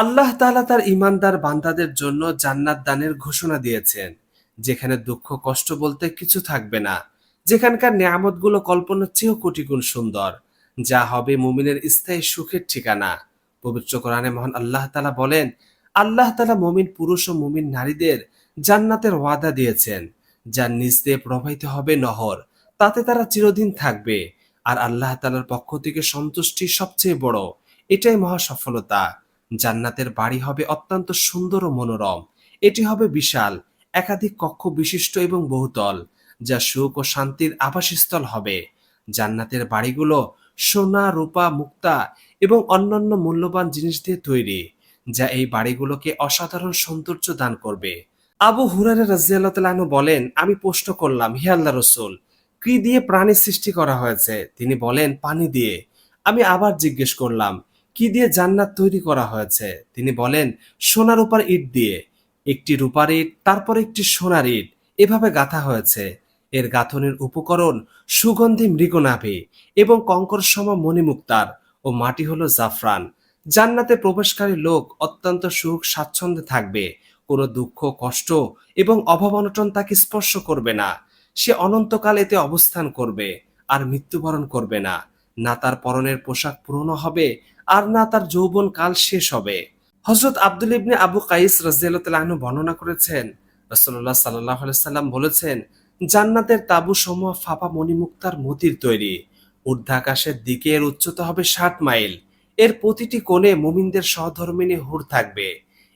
আল্লাহ তাআলা তার ঈমানদার বান্দাদের জন্য জান্নাত দানের ঘোষণা দিয়েছেন, যেখানে দুঃখ, কষ্ট বলতে কিছু থাকবে না। যেখানকার নিয়ামতগুলো কল্পনার চেয়েও কোটি গুণ সুন্দর, যা হবে মুমিনের স্থায়ী সুখের ঠিকানা। পবিত্র কোরআনে মহান আল্লাহ তালা বলেন, আল্লাহ তালা মুমিন পুরুষ ও মুমিন নারীদের জান্নাতের ওয়াদা দিয়েছেন যার নিচ দিয়ে প্রবাহিত হবে নহর, তাতে তারা চিরদিন থাকবে। আর আল্লাহ তালার পক্ষ থেকে সন্তুষ্টি সবচেয়ে বড়, এটাই মহা সফলতা। জান্নাতের বাড়ি হবে অত্যন্ত সুন্দর ও মনোরম। এটি হবে বিশাল, একাধিক কক্ষ বিশিষ্ট এবং বহুতল, যা সুখ ও শান্তির আবাসস্থল হবে। জান্নাতের বাড়িগুলো সোনা, রূপা, মুক্তা এবং অন্যান্য মূল্যবান জিনিস দিয়ে তৈরি, যা এই বাড়িগুলোকে অসাধারণ সৌন্দর্য দান করবে। আবু হুরারে রাজিয়াল্লাহ বলেন, আমি প্রশ্ন করলাম, হে আল্লাহ রসুল, কি দিয়ে প্রাণী সৃষ্টি করা হয়েছে? তিনি বলেন, পানি দিয়ে। আমি আবার জিজ্ঞেস করলাম কি দিয়ে জান্নাত তৈরি করা হয়েছে? তিনি বলেন, সোনার উপর ইট দিয়ে। একটি রূপার ইট, তারপর একটি সোনার ইট। এভাবে গাঁথা হয়েছে। এর গাঁথনের উপকরণ সুগন্ধি মৃগনাভি এবং কঙ্কর সম মণিমুক্তার ও মাটি হলো জাফরান। জান্নাতে প্রবেশকারী লোক অত্যন্ত সুখ স্বাচ্ছন্দ্যে থাকবে। কোনো দুঃখ, কষ্ট এবং অভাব অনটন তাকে স্পর্শ করবে না। সে অনন্তকাল এতে অবস্থান করবে আর মৃত্যুবরণ করবে না। না তার পরনের পোশাক পুরনো হবে আর না তার যৌবন কাল শেষ হবে। হজরত আব্দুল ইবনে আবু কাইস রাজিয়াল্লাহ বর্ণনা করেছেন রসল্লাহ সাল্লাহ সাল্লাম বলেছেন, জান্নাতের তাবু সমূহ ফাপা মণিমুক্তার মতির তৈরি। ঊর্ধ্বাকাশের দিকে এর উচ্চতা হবে ষাট মাইল। এর প্রতিটি কোণে মুমিনদের সহধর্মিনী হুর থাকবে।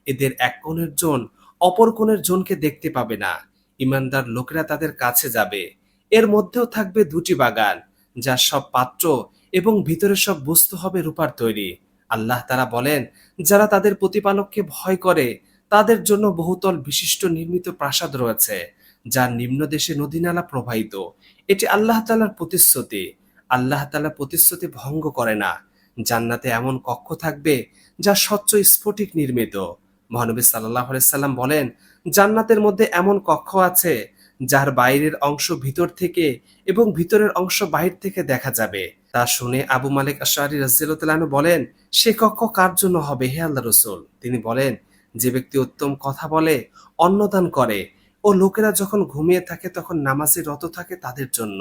এদের এক কোণের জন অপর কোণের জনকে দেখতে পাবে না। ইমানদার লোকেরা তাদের কাছে যাবে। এর মধ্যেও থাকবে দুটি বাগান। যার সব পাত্র এবং ভিতরে সব বস্তু হবে রূপার তৈরি। আল্লাহ তারা বলেন, যারা তাদের প্রতিপালককে ভয় করে, তাদের জন্য বহুতল বিশিষ্ট নির্মিত প্রাসাদ রয়েছে যার নিম্ন দেশে নদীনালা প্রবাহিত। এটি আল্লাহ তালার প্রতিশ্রুতি। আল্লাহ তালা প্রতিশ্রুতি ভঙ্গ করে না। জান্নাতে এমন কক্ষ থাকবে, যা স্বচ্ছ স্ফটিক নির্মিত। মহানবী সাল্লাহ সাল্লাম বলেন, জান্নাতের মধ্যে এমন কক্ষ আছে যার বাইরের অংশ ভিতর থেকে এবং ভিতরের অংশ বাহির থেকে দেখা যাবে। তা শুনে আবু মালিক আশারি রাজিয়ালু বলেন, সে কক্ষ কার জন্য হবে হে আল্লাহ রসুল? তিনি বলেন, যে ব্যক্তি উত্তম কথা বলে, অন্নদান করে ও লোকেরা যখন ঘুমিয়ে থাকে তখন নামাজে রত থাকে তাদের জন্য।